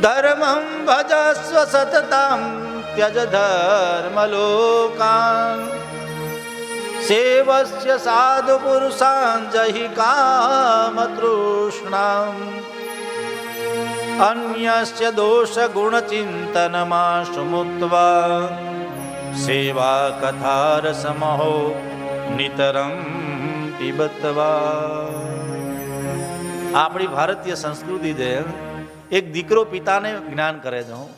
ધર્મં ભજસ્વ સતતમ ત્યજ ધર્મલોકાન સેવસ્ય સાધુ પુરુષાન જહિ કામ તૃષ્ણામ અન્યસ્ય દોષ ગુણ ચિંતનમાં સુમુત્વા સેવા કથાર સમહો નિતરમ પીબતવા આપણી ભારતીય સંસ્કૃતિ છે એક દીકરો પિતાને જ્ઞાન કરે છે હું.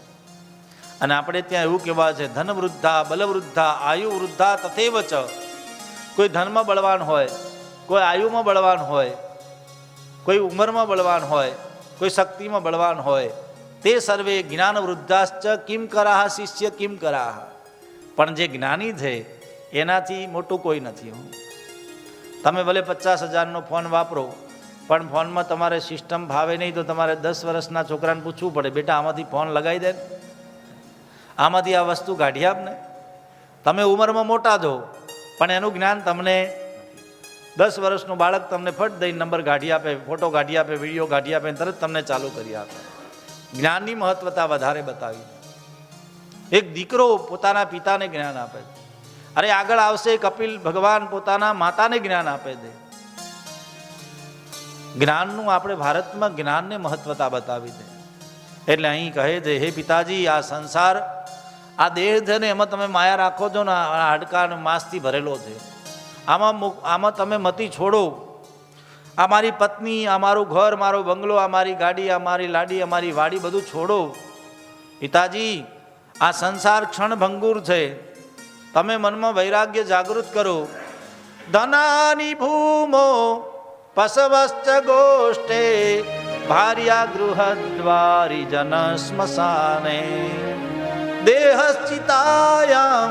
અને આપણે ત્યાં એવું કહેવા છે, ધન વૃદ્ધા બલવૃદ્ધા આયુ વૃદ્ધા તથેવ ચ. કોઈ ધનમાં બળવાન હોય, કોઈ આયુમાં બળવાન હોય, કોઈ ઉંમરમાં બળવાન હોય, કોઈ શક્તિમાં બળવાન હોય, તે સર્વે જ્ઞાન વૃદ્ધાશ્ચ કિમ કરાહ શિષ્ય કિમ કરાહ. પણ જે જ્ઞાની છે, એનાથી મોટું કોઈ નથી હો. તમે ભલે પચાસ હજારનો ફોન વાપરો પણ ફોનમાં તમારે સિસ્ટમ ભાવે નહીં તો તમારે દસ વર્ષના છોકરાને પૂછવું પડે, બેટા, આમાંથી ફોન લગાવી દે. આમાંથી આ વસ્તુ કાઢી આપને તમે ઉંમરમાં મોટા છો, પણ એનું જ્ઞાન તમને દસ વર્ષનું બાળક તમને ફટ દઈને નંબર કાઢી આપે, ફોટો કાઢી આપે, વીડિયો કાઢી આપે તરત તમને ચાલુ કરી આપે. જ્ઞાનની મહત્વતા વધારે બતાવી. એક દીકરો પોતાના પિતાને જ્ઞાન આપે છે. અરે, આગળ આવશે કપિલ ભગવાન પોતાના માતાને જ્ઞાન આપે છે. જ્ઞાનનું આપણે ભારતમાં જ્ઞાનને મહત્વતા બતાવી છે એટલે અહીં કહે છે, હે પિતાજી, આ સંસાર, આ દેહ છે ને, એમાં તમે માયા રાખો છો ને, આ હાડકા અને માંસથી ભરેલો છે. આમાં આમાં તમે મતી છોડો. આ મારી પત્ની, આ મારું ઘર, મારો બંગલો, આ મારી ગાડી, આ મારી લાડી, આ મારી વાડી બધું છોડો. પિતાજી, આ સંસાર ક્ષણભંગુર છે. તમે મનમાં વૈરાગ્ય જાગૃત કરો. ધનાની ભૂમો પસવશ્ચ ગોષ્ઠે ભાર્યા ગૃહદ્વારી જન સ્મશાને દેહશ્ચિતાયામ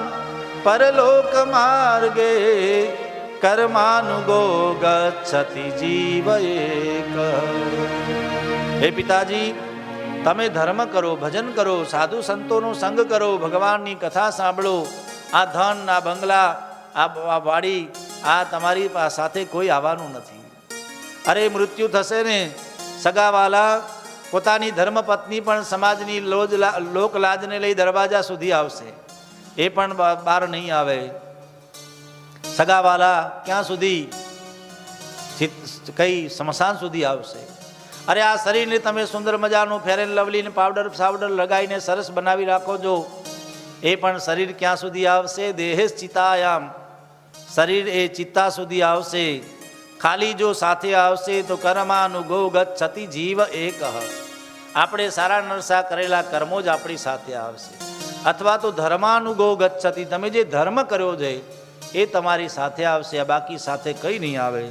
પરલોક માર્ગે કર્માનુગો ગચ્છતિ જીવ એક હે પિતાજી તમે ધર્મ કરો ભજન કરો સાધુ સંતોનો સંગ કરો ભગવાનની કથા સાંભળો। આ ધન, આ બંગલા, આ વાડી, આ તમારી સાથે કોઈ આવવાનું નથી। અરે મૃત્યુ થશે ને? સગાવાલા, પોતાની ધર્મપત્ની પણ સમાજની લોજ લા- લોક લઈ દરવાજા સુધી આવશે. એ પણ બહાર નહીં આવે. સગાવાલા ક્યાં સુધી? કઈ સ્મશાન સુધી આવશે? અરે આ શરીરને તમે સુંદર મજાનું ફેર એન્ડ લવલી ને પાવડર સાવડર લગાવીને સરસ બનાવી રાખો છો એ પણ શરીર ક્યાં સુધી આવશે? દેહેશ ચિતાયામ. શરીર એ ચિત્તા સુધી આવશે. ખાલી જો સાથે આવશે તો કર્માનુગો ગતિ જીવ એક આપણે સારા નરસા કરેલા કર્મો જ આપણી સાથે આવશે. અથવા તો ધર્માનુગો ગતિ તમે જે ધર્મ કર્યો છે, એ તમારી સાથે આવશે બાકી સાથે કંઈ નહીં આવે.